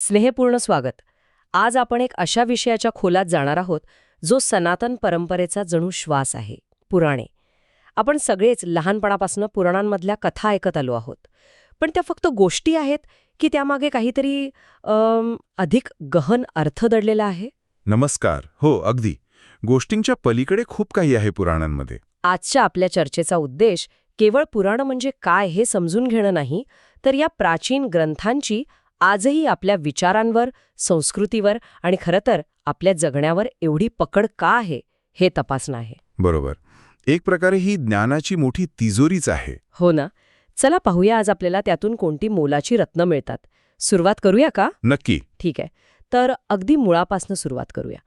स्नेहपूर्ण स्वागत. आज आपण एक अशा विषयाच्या खोलात जाणार आहोत जो सनातन परंपरेचा जणू श्वास आहे पुराणे. आपण सगळेच लहानपणापासून पुराणांमधल्या कथा ऐकत आलो आहोत. पण त्या फक्त गोष्टी आहेत की त्यामागे काहीतरी अधिक गहन अर्थ दडलेला आहे? नमस्कार. हो अगदी. गोष्टींच्या पलीकडे खूप काही आहे पुराणांमध्ये. आजच्या आपल्या चर्चेचा उद्देश केवळ पुराण म्हणजे काय हे समजून घेणं नाही तर या प्राचीन ग्रंथांची आजही आपल्या विचारांवर संस्कृतीवर आणि खरं तर आपल्या जगण्यावर एवढी पकड का आहे हे तपासणं आहे. बरोबर. एक प्रकारे ही ज्ञानाची मोठी तिजोरीच आहे. हो ना. चला पाहूया आज आपल्याला त्यातून कोणती मोलाची रत्न मिळतात. सुरुवात करूया का? नक्की. ठीक आहे. तर अगदी मुळापासनं सुरुवात करूया.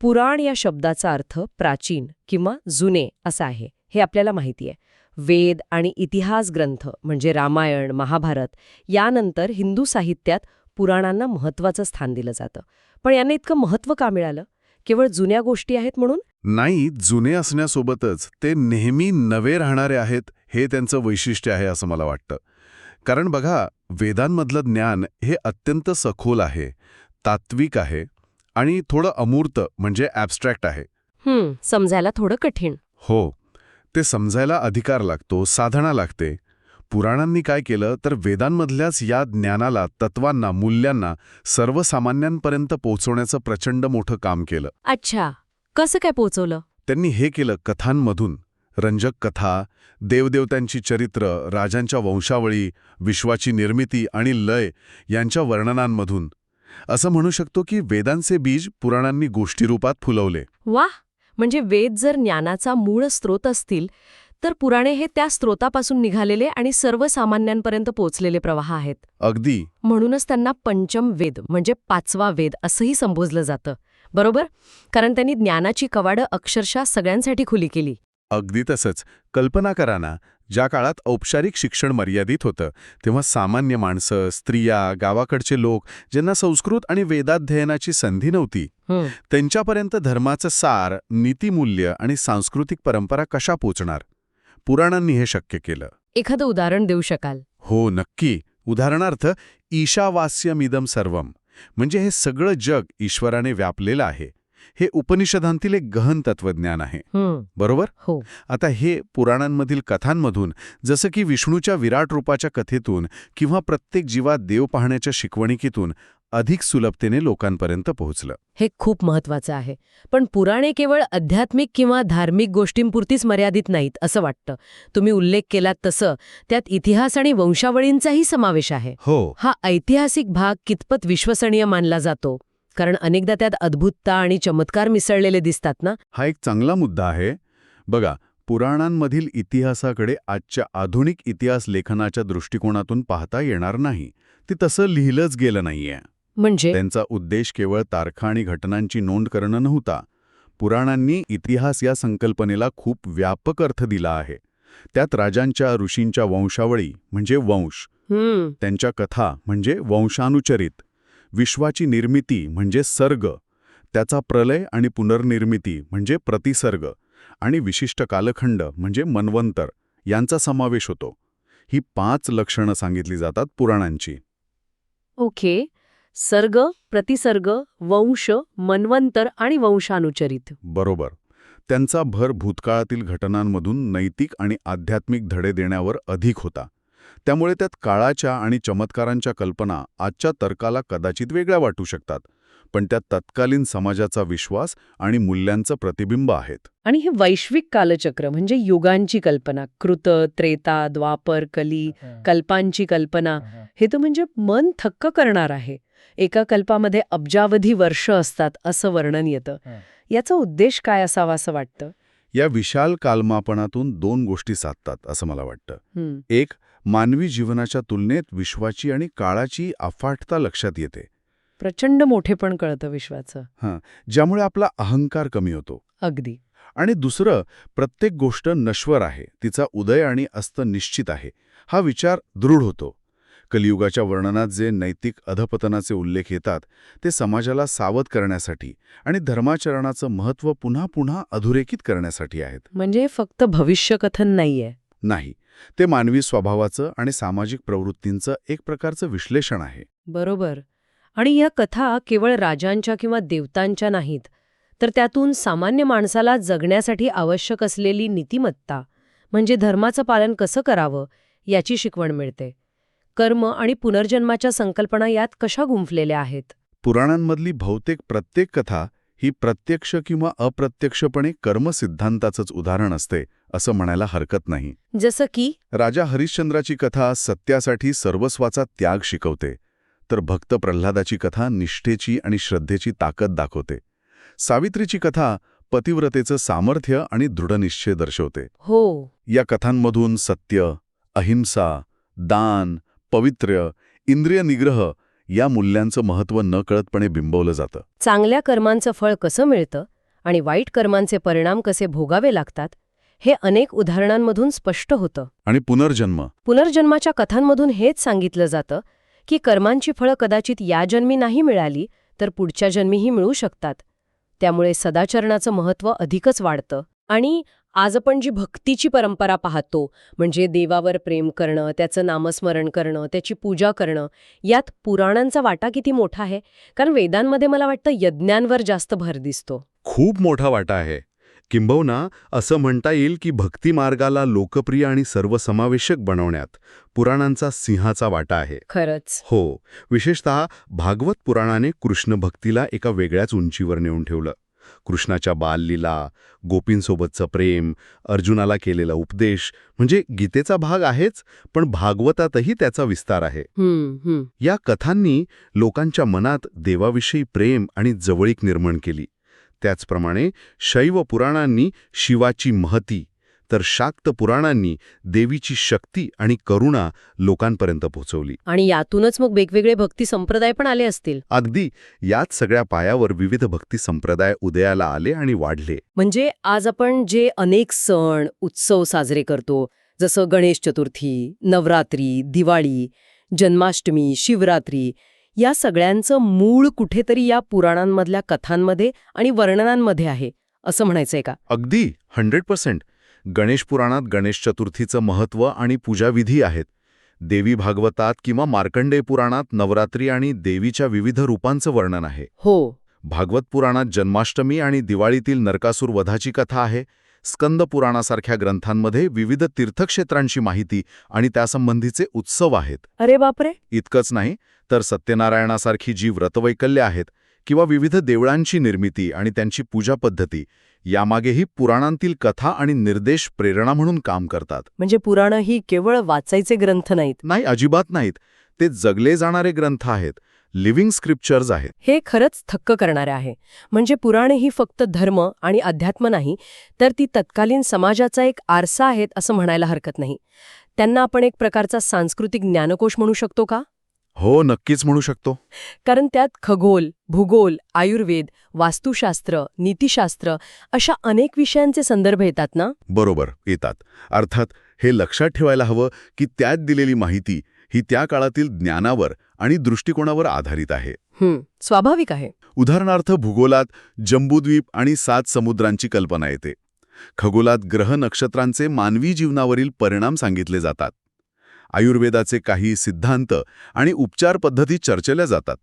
पुराण या शब्दाचा अर्थ प्राचीन किंवा जुने असा आहे हे आपल्याला माहिती आहे. वेद आणि इतिहास ग्रंथ म्हणजे रामायण महाभारत यानंतर हिंदू साहित्यात पुराणांना महत्त्वाचं स्थान दिलं जातं. पण यांना इतकं महत्त्व का मिळालं? केवळ जुन्या गोष्टी आहेत म्हणून? नाही जुने असण्यासोबतच ते नेहमी नवे राहणारे आहेत हे त्यांचं वैशिष्ट्य आहे असं मला वाटतं. कारण बघा वेदांमधलं ज्ञान हे अत्यंत सखोल आहे तात्विक आहे आणि थोडं अमूर्त म्हणजे ॲबस्ट्रॅक्ट आहे. समजायला थोडं कठीण. हो. ते समजायला अधिकार लागतो साधना लागते. पुराणांनी काय केलं तर वेदांमधल्याच या ज्ञानाला तत्वांना मूल्यांना सर्वसामान्यांपर्यंत पोहोचवण्याचं प्रचंड मोठं काम केलं. अच्छा. कसं काय पोचवलं त्यांनी हे केलं कथांमधून. रंजक कथा देवदेवतांची चरित्र राजांच्या वंशावळी विश्वाची निर्मिती आणि लय यांच्या वर्णनांमधून. असं म्हणू शकतो की वेदांचे बीज पुराणांनी गोष्टीरूपात फुलवले. वा म्हणजे वेद जर ज्ञानाचा मूळ स्रोत असतील तर पुराणे हे त्या स्रोतापासून निघालेले आणि सर्वसामान्यांपर्यंत पोचलेले प्रवाह आहेत. अगदी. म्हणूनच त्यांना पंचम वेद म्हणजे पाचवा वेद असंही संबोधलं जातं. बरोबर? कारण त्यांनी ज्ञानाची कवाडं अक्षरशः सगळ्यांसाठी खुली केली. अगदी तसंच. कल्पना करा ना ज्या काळात औपचारिक शिक्षण मर्यादित होतं तेव्हा सामान्य माणसं स्त्रिया गावाकडचे लोक ज्यांना संस्कृत आणि वेदाध्ययनाची संधी नव्हती त्यांच्यापर्यंत धर्माचं सार नीतिमूल्य आणि सांस्कृतिक परंपरा कशा पोचणार? पुराणांनी हे शक्य केलं. एखादं उदाहरण देऊ शकाल? हो नक्की. उदाहरणार्थ ईशावास्यमिदम सर्वम. म्हणजे हे सगळं जग ईश्वराने व्यापलेलं आहे. हे उपनिषदांतील एक गहन तत्वज्ञान आहे. हं, बरोबर? हो. आता हे पुराणांमधील कथांमधून जसं की विष्णूच्या विराट रूपाच्या कथेतून किंवा प्रत्येक जीवात देव पाहण्याच्या शिकवणिकीतून अधिक सुलभतेने लोकांपर्यंत पोहोचलं. हे खूप महत्वाचं आहे. पण पुराणे केवळ आध्यात्मिक किंवा धार्मिक गोष्टींपुरतीच मर्यादित नाहीत असं वाटतं. तुम्ही उल्लेख केलात तसं त्यात इतिहास आणि वंशावळींचाही समावेश आहे. हो. हा ऐतिहासिक भाग कितपत विश्वसनीय मानला जातो? कारण अनेकदा त्यात अद्भुतता आणि चमत्कार मिसळलेले दिसतात ना? हा एक चांगला मुद्दा आहे. बघा पुराणांमधील इतिहासाकडे आजच्या आधुनिक इतिहास लेखनाच्या दृष्टिकोनातून पाहता येणार नाही. ते तसं लिहिलंच गेलं नाहीये. म्हणजे? त्यांचा उद्देश केवळ तारखा आणि घटनांची नोंद करणं नव्हता. पुराणांनी इतिहास या संकल्पनेला खूप व्यापक अर्थ दिला आहे. त्यात राजांच्या ऋषींच्या वंशावळी म्हणजे वंश. त्यांच्या कथा म्हणजे वंशानुचरित. विश्वाची निर्मिती म्हणजे सर्ग. त्याचा प्रलय आणि पुनर्निर्मिती म्हणजे प्रतिसर्ग आणि विशिष्ट कालखंड म्हणजे मन्वंतर यांचा समावेश होतो. ही पाच लक्षणं सांगितली जातात पुराणांची. ओके. सर्ग प्रतिसर्ग वंश मन्वंतर आणि वंशानुचरित. बरोबर. त्यांचा भर भूतकाळातील घटनांमधून नैतिक आणि आध्यात्मिक धडे देण्यावर अधिक होता. त्यामुळे त्यात काळाच्या आणि चमत्कारांच्या कल्पना आजच्या तर्काला कदाचित वेगळ्या वाटू शकतात पण त्यात तत्कालीन समाजाचा विश्वास आणि मूल्यांचं प्रतिबिंब आहेत. आणि हे वैश्विक कालचक्र म्हणजे युगांची कल्पना कृत त्रेता द्वापर कली कल्पांची कल्पना हे तर म्हणजे मन थक्क करणार आहे. एका कल्पामध्ये अब्जावधी वर्ष असतात असं वर्णन येतं. याचा उद्देश काय असावा असं वाटतं? या विशाल कालमापनातून दोन गोष्टी साधतात असं मला वाटतं. एक मानवी जीवनाच्या तुलनेत विश्वाची आणि काळाची अफाटता लक्षात येते. प्रचंड मोठेपण कळतं विश्वाचं. ज्यामुळे आपला अहंकार कमी होतो. अगदी. आणि दुसरं प्रत्येक गोष्ट नश्वर आहे तिचा उदय आणि अस्त निश्चित आहे हा विचार दृढ होतो. कलियुगाच्या वर्णनात जे नैतिक अधपतनाचे उल्लेख येतात ते समाजाला सावध करण्यासाठी आणि धर्माचरणाचं महत्त्व पुन्हा पुन्हा अधोरेखित करण्यासाठी आहेत. म्हणजे हे फक्त भविष्यकथन नाहीये. नाही ते मानवी स्वभावाचं आणि सामाजिक प्रवृत्तींचं एक प्रकारचं विश्लेषण आहे. बरोबर. आणि या कथा केवळ राजांच्या किंवा देवतांच्या नाहीत तर त्यातून सामान्य माणसाला जगण्यासाठी आवश्यक असलेली नीतिमत्ता म्हणजे धर्माचं पालन कसं करावं याची शिकवण मिळते. कर्म आणि पुनर्जन्माच्या संकल्पना यात कशा गुंफलेल्या आहेत? पुराणांमधली बहुतेक प्रत्येक कथा ही प्रत्यक्ष किंवा अप्रत्यक्षपणे कर्मसिद्धांताचंच उदाहरण असते असं म्हणायला हरकत नाही. जसं की? राजा हरिश्चंद्राची कथा सत्यासाठी सर्वस्वाचा त्याग शिकवते तर भक्त प्रल्हादाची कथा निष्ठेची आणि श्रद्धेची ताकद दाखवते. सावित्रीची कथा पतिव्रतेचं सामर्थ्य आणि दृढनिश्चय दर्शवते. हो. या कथांमधून सत्य अहिंसा दान पवित्र्य इंद्रिय निग्रह या मूल्यांचं महत्त्व नकळतपणे बिंबवलं जातं. चांगल्या कर्मांचं फळ कसं मिळतं आणि वाईट कर्मांचे परिणाम कसे भोगावे लागतात हे अनेक उदाहरणांमधून स्पष्ट होतं. आणि पुनर्जन्म. पुनर्जन्माच्या कथांमधून हेच सांगितलं जातं की कर्मांची फळं कदाचित या जन्मी नाही मिळाली तर पुढच्या जन्मीही मिळू शकतात. त्यामुळे सदाचरणाचं महत्त्व अधिकच वाढतं. आणि आज आपण जी भक्तीची परंपरा पाहतो म्हणजे देवावर प्रेम करणं त्याचं नामस्मरण करणं त्याची पूजा करणं यात पुराणांचा वाटा किती मोठा आहे? कारण वेदांमध्ये मला वाटतं यज्ञांवर जास्त भर दिसतो. खूप मोठा वाटा आहे. किंबहुना असं म्हणता येईल की भक्ती मार्गाला लोकप्रिय आणि सर्वसमावेशक बनवण्यात पुराणांचा सिंहाचा वाटा आहे. खरंच. हो विशेषतः भागवत पुराणाने कृष्ण भक्तीला एका वेगळ्याच उंचीवर नेऊन ठेवलं. कृष्णाच्या बाललीला गोपींसोबतचं प्रेम अर्जुनाला केलेला उपदेश म्हणजे गीतेचा भाग आहेच पण भागवतातही त्याचा विस्तार आहे. या कथांनी लोकांच्या मनात देवाविषयी प्रेम आणि जवळीक निर्माण केली. त्याचप्रमाणे शैव पुराणांनी शिवाची महती तर शाक्त पुराणांनी देवीची शक्ती आणि करुणा लोकांपर्यंत पोहोचवली. आणि यातूनच मग वेगवेगळे भक्ती संप्रदाय पण आले असतील. अगदी याच सगळ्या पायावर विविध भक्ती संप्रदाय उदयाला आले आणि वाढले. म्हणजे आज आपण जे अनेक सण उत्सव साजरे करतो जसं गणेश चतुर्थी नवरात्री दिवाळी जन्माष्टमी शिवरात्री या सगळ्यांचं मूळ कुठेतरी या पुराणांमधल्या कथांमध्ये आणि वर्णनांमध्ये आहे असं म्हणायचंय का? अगदी हंड्रेड पर्सेंट गणेश पुराणात गणेश चतुर्थीचं महत्त्व आणि पूजाविधी आहेत. देवी भागवतात किंवा मार्कंडेय पुराणात नवरात्री आणि देवीच्या विविध रूपांचं वर्णन आहे. हो. भागवत पुराणात जन्माष्टमी आणि दिवाळीतील नरकासूर वधाची कथा आहे. स्कंद पुराणासारख्या ग्रंथांमध्ये विविध तीर्थक्षेत्रांची माहिती आणि त्यासंबंधीचे उत्सव आहेत. अरे बापरे! इतकंच नाही तर सत्यनारायणासारखी जी व्रतवैकल्य आहेत किंवा विविध देवळांची निर्मिती आणि त्यांची पूजा पद्धती यामागेही पुराणांतील कथा आणि निर्देश प्रेरणा म्हणून काम करतात. म्हणजे पुराणं ही केवळ वाचायचे ग्रंथ नाहीत. नाही अजिबात नाहीत. ते जगले जाणारे ग्रंथ आहेत. लिव्हिंग स्क्रिप्चर्स आहेत. हे खरंच थक्क करणारे आहे. म्हणजे पुराणे ही फक्त धर्म आणि अध्यात्म नाही तर ती तत्कालीन समाजाचा एक आरसा आहेत असं म्हणायला हरकत नाही. त्यांना आपण एक प्रकारचा सांस्कृतिक ज्ञानकोश म्हणू शकतो का? हो नक्कीच म्हणू शकतो. कारण त्यात खगोल भूगोल आयुर्वेद वास्तुशास्त्र नीतिशास्त्र अशा अनेक विषयांचे संदर्भ येतात ना? बरोबर येतात. अर्थात हे लक्षात ठेवायला हवं की त्यात दिलेली माहिती ही त्या काळातील ज्ञानावर आणि दृष्टिकोनावर आधारित आहे. हं, स्वाभाविक आहे. उदाहरणार्थ भूगोलात जंबूद्वीप आणि सात समुद्रांची कल्पना येते. खगोलात ग्रह नक्षत्रांचे मानवी जीवनावरील परिणाम सांगितले जातात. आयुर्वेदाचे काही सिद्धांत आणि उपचार पद्धती चर्चल्या जातात.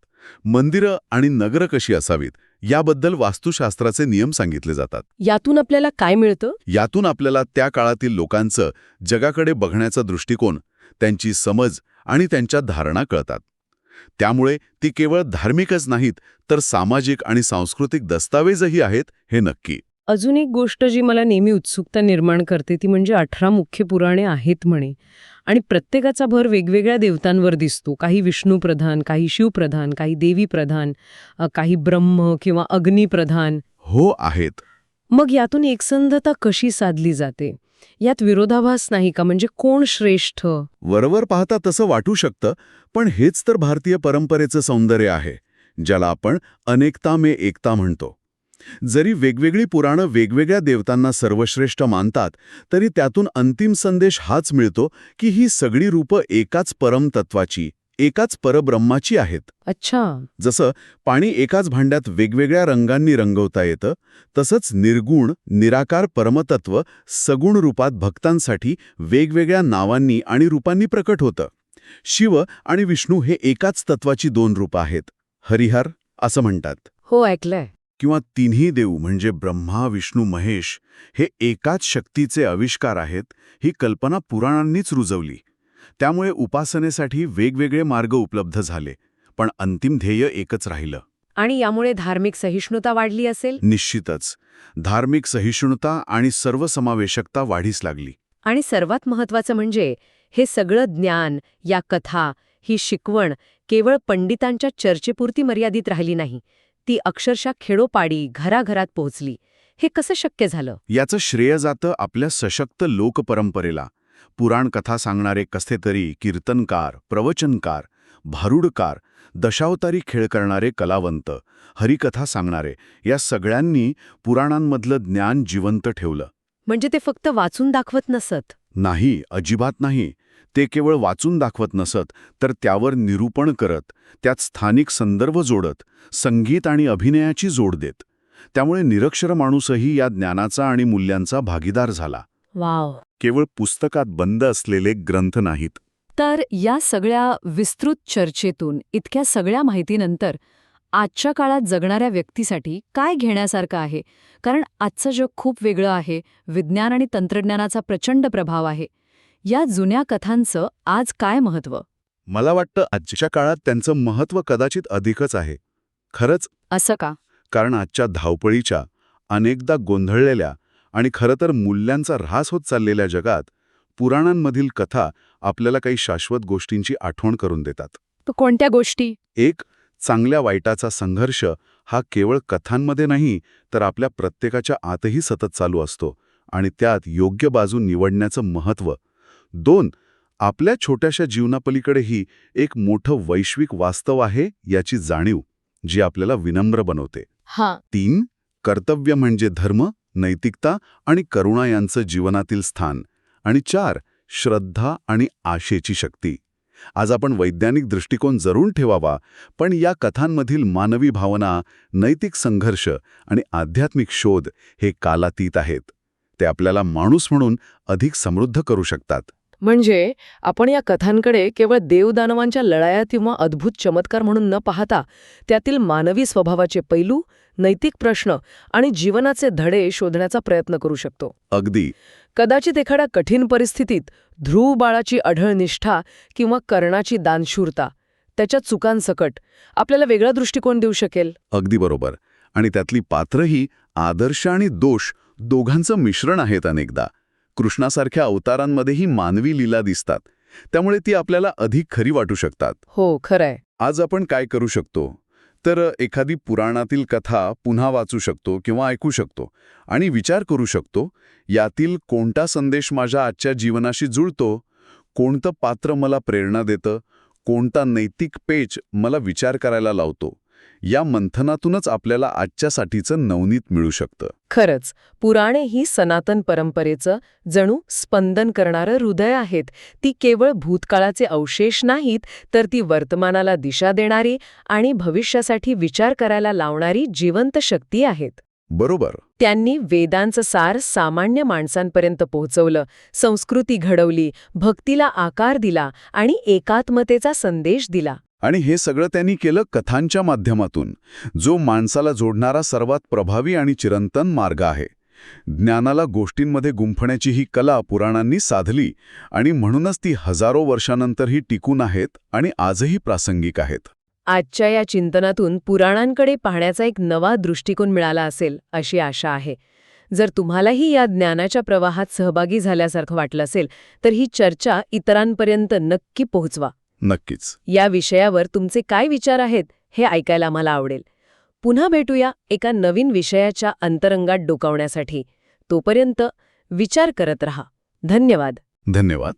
मंदिरं आणि नगरं कशी असावीत याबद्दल वास्तुशास्त्राचे नियम सांगितले जातात. यातून आपल्याला काय मिळतं? यातून आपल्याला त्या काळातील लोकांचं जगाकडे बघण्याचा दृष्टिकोन त्यांची समज आणि त्यांच्या धारणा कळतात. त्यामुळे ती केवळ धार्मिकच नाहीत तर सामाजिक आणि सांस्कृतिक दस्तावेजही आहेत हे नक्की. अजून एक गोष्ट जी मला नेहमी उत्सुकता निर्माण करते ती म्हणजे अठरा मुख्य पुराणे आहेत म्हणे. आणि प्रत्येकाचा भर वेगवेगळ्या देवतांवर दिसतो. काही विष्णूप्रधान काही शिवप्रधान काही देवीप्रधान काही ब्रह्म किंवा अग्निप्रधान. हो आहेत. मग यातून एकसंधता कशी साधली जाते? यात विरोधाभास नाही का? म्हणजे कोण श्रेष्ठ? वरवर पाहता तसं वाटू शकतं पण हेच तर भारतीय परंपरेचं सौंदर्य आहे ज्याला आपण अनेकता मे एकता म्हणतो. जरी वेगवेगळी पुराणं वेगवेगळ्या देवतांना सर्वश्रेष्ठ मानतात तरी त्यातून अंतिम संदेश हाच मिळतो की ही सगळी रूपं एकाच परमतत्वाची एकाच परब्रह्माची आहेत. अच्छा. जसं पाणी एकाच भांड्यात वेगवेगळ्या रंगांनी रंगवता येतं तसंच निर्गुण निराकार परमतत्व सगुण रूपात भक्तांसाठी वेगवेगळ्या नावांनी आणि रूपांनी प्रकट होतं. शिव आणि विष्णू हे एकाच तत्वाची दोन रूपं आहेत. हरिहर असं म्हणतात. हो ऐकलंय. किंवा तिन्ही देव म्हणजे ब्रह्मा विष्णू महेश हे एकाच शक्तीचे आविष्कार आहेत ही कल्पना पुराणांनीच रुजवली. त्यामुळे उपासनेसाठी वेगवेगळे मार्ग उपलब्ध झाले पण अंतिम ध्येय एकच राहिलं. आणि यामुळे धार्मिक सहिष्णुता वाढली असेल? निश्चितच. धार्मिक सहिष्णुता आणि सर्वसमावेशकता वाढीस लागली. आणि सर्वात महत्वाचं म्हणजे हे सगळं ज्ञान या कथा ही शिकवण केवळ पंडितांच्या चर्चेपुरती मर्यादित राहिली नाही. ती अक्षरशः खेडोपाडी घराघरात पोहोचली. हे कसं शक्य झालं? याचं श्रेय जातं आपल्या सशक्त लोकपरंपरेला. पुराण कथा सांगणारे कसेतरी कीर्तनकार प्रवचनकार भारुडकार दशावतारी खेळ करणारे कलावंत हरिकथा सांगणारे या सगळ्यांनी पुराणांमधलं ज्ञान जिवंत ठेवलं. म्हणजे ते फक्त वाचून दाखवत नसत. नाही अजिबात नाही. ते केवळ वाचून दाखवत नसत तर त्यावर निरूपण करत त्यात स्थानिक संदर्भ जोडत संगीत आणि अभिनयाची जोड देत. त्यामुळे निरक्षर माणूसही या ज्ञानाचा आणि मूल्यांचा भागीदार झाला. वाव. केवळ पुस्तकात बंद असलेले ग्रंथ नाहीत. तर या सगळ्या विस्तृत चर्चेतून इतक्या सगळ्या माहितीनंतर आजच्या काळात जगणाऱ्या व्यक्तीसाठी काय घेण्यासारखं आहे? कारण आजचं जग खूप वेगळं आहे विज्ञान आणि तंत्रज्ञानाचा प्रचंड प्रभाव आहे. या जुन्या कथांचं आज काय महत्त्व? मला वाटतं आजच्या काळात त्यांचं महत्त्व कदाचित अधिकच आहे. खरंच? असं का? कारण आजच्या धावपळीच्या अनेकदा गोंधळलेल्या आणि खरं तर मूल्यांचा ऱ्हास होत चाललेल्या जगात पुराणांमधील कथा आपल्याला काही शाश्वत गोष्टींची आठवण करून देतात. कोणत्या गोष्टी? एक चांगल्या वाईटाचा संघर्ष हा केवळ कथांमध्ये नाही तर आपल्या प्रत्येकाच्या आतही सतत चालू असतो आणि त्यात योग्य बाजू निवडण्याचं महत्त्व. दोन आपल्या छोट्याशा जीवनापलीकडेही एक मोठं वैश्विक वास्तव आहे याची जाणीव जी आपल्याला विनम्र बनवते. हां. तीन कर्तव्य म्हणजे धर्म नैतिकता आणि करुणा यांचं जीवनातील स्थान. आणि चार श्रद्धा आणि आशेची शक्ती. आज आपण वैज्ञानिक दृष्टिकोन जरूर ठेवावा पण या कथांमधील मानवी भावना नैतिक संघर्ष आणि आध्यात्मिक शोध हे कालातीत आहेत. ते आपल्याला माणूस म्हणून अधिक समृद्ध करू शकतात. म्हणजे आपण या कथांकडे केवळ देवदानवांच्या लढाया किंवा अद्भुत चमत्कार म्हणून न पाहता त्यातील मानवी स्वभावाचे पैलू नैतिक प्रश्न आणि जीवनाचे धडे शोधण्याचा प्रयत्न करू शकतो. अगदी. कदाचित एखाद्या कठीण परिस्थितीत ध्रुव बाळाची अढळ निष्ठा किंवा कर्णाची दानशूरता त्याच्या चुकांसकट आपल्याला वेगळा दृष्टिकोन देऊ शकेल. अगदी बरोबर. आणि त्यातली पात्रही आदर्श आणि दोष दोघांचं मिश्रण आहेत अनेकदा. कृष्णासारख्या अवतारांमध्येही मानवी लीला दिसतात. त्यामुळे ती आपल्याला अधिक खरी वाटू शकतात. हो खरंय. आज आपण काय करू शकतो? तर एखादी पुराणातील कथा पुन्हा वाचू शकतो किंवा ऐकू शकतो आणि विचार करू शकतो यातील कोणता संदेश माझ्या आजच्या जीवनाशी जुळतो? कोणतं पात्र मला प्रेरणा देतं? कोणता नैतिक पेच मला विचार करायला लावतो? या मंथनातूनच आपल्याला आजच्यासाठीचं नवनीत मिळू शकतं. खरंच पुराणे ही सनातन परंपरेचं जणू स्पंदन करणारं हृदय आहेत. ती केवळ भूतकाळाचे अवशेष नाहीत तर ती वर्तमानाला दिशा देणारी आणि भविष्यासाठी विचार करायला लावणारी जिवंत शक्ती आहेत. बरोबर. त्यांनी वेदांचं सार सामान्य माणसांपर्यंत पोहोचवलं संस्कृती घडवली भक्तीला आकार दिला आणि एकात्मतेचा संदेश दिला. आणि हे सगळं त्यांनी केलं कथांच्या माध्यमातून जो माणसाला जोडणारा सर्वात प्रभावी आणि चिरंतन मार्ग आहे. ज्ञानाला गोष्टींमध्ये गुंफण्याची ही कला पुराणांनी साधली आणि म्हणूनच ती हजारो वर्षानंतरही टिकून आहेत आणि आजही प्रासंगिक आहेत. आजच्या या चिंतनातून पुराणांकडे पाहण्याचा एक नवा दृष्टिकोन मिळाला असेल अशी आशा आहे. जर तुम्हालाही या ज्ञानाच्या प्रवाहात सहभागी झाल्यासारखं वाटलं असेल तर ही चर्चा इतरांपर्यंत नक्की पोहोचवा. नक्कीच. या विषयावर तुमचे काय विचार आहेत हे ऐकायला मला आवडेल. पुन्हा भेटूया एका नवीन विषयाच्या अंतरंगात डोकावण्यासाठी. तोपर्यंत विचार करत रहा. धन्यवाद. धन्यवाद.